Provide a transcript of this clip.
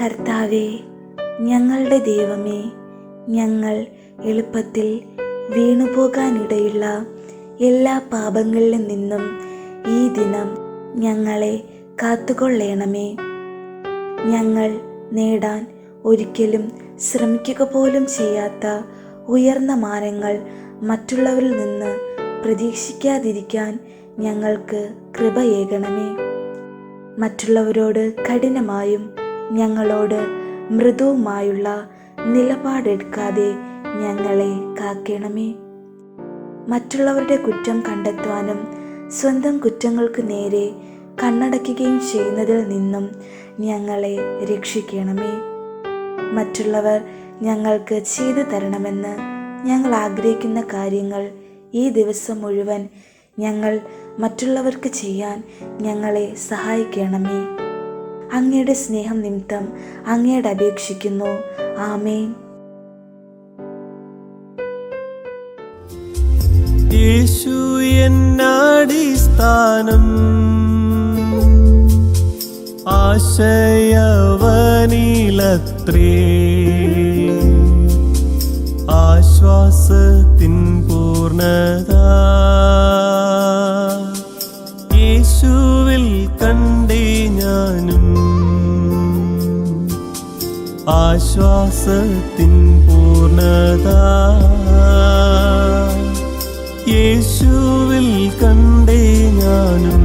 കർത്താവെ ഞങ്ങളുടെ ദൈവമേ ഞങ്ങൾ എളുപ്പത്തിൽ വീണുപോകാനിടയുള്ള എല്ലാ പാപങ്ങളിൽ നിന്നും ഈ ദിനം ഞങ്ങളെ കാത്തുകൊള്ളണമേ. ഞങ്ങൾ നേടാൻ ഒരിക്കലും ശ്രമിക്കുക പോലും ചെയ്യാത്ത ഉയർന്ന മാനങ്ങൾ മറ്റുള്ളവരിൽ നിന്ന് പ്രതീക്ഷിക്കാതിരിക്കാൻ ഞങ്ങൾക്ക് കൃപയേകണമേ. മറ്റുള്ളവരോട് കഠിനമായും ഞങ്ങളോട് മൃദുവുമായുള്ള നിലപാടെടുക്കാതെ ഞങ്ങളെ കാക്കണമേ. മറ്റുള്ളവരുടെ കുറ്റം കണ്ടെത്തുവാനും സ്വന്തം കുറ്റങ്ങൾക്ക് നേരെ കണ്ണടയ്ക്കുകയും ചെയ്യുന്നതിൽ നിന്നും ഞങ്ങളെ രക്ഷിക്കണമേ. മറ്റുള്ളവർ ഞങ്ങൾക്ക് ചെയ്തു തരണമെന്ന് ഞങ്ങൾ ആഗ്രഹിക്കുന്ന കാര്യങ്ങൾ ഈ ദിവസം മുഴുവൻ ഞങ്ങൾ മറ്റുള്ളവർക്ക് ചെയ്യാൻ ഞങ്ങളെ സഹായിക്കണമേ. അങ്ങയുടെ സ്നേഹം നിമിത്തം അങ്ങയോട് അപേക്ഷിക്കുന്നു. ആമേൻ. യേശു എന്നാടിസ്ഥാനം ആശ്വാസത്തിൻ പൂർണത യേശുവിൽ കണ്ടേ ഞാനും ആശ്വാസത്തിൻ പൂർണത യേശുവിൽ കണ്ടേ ഞാനും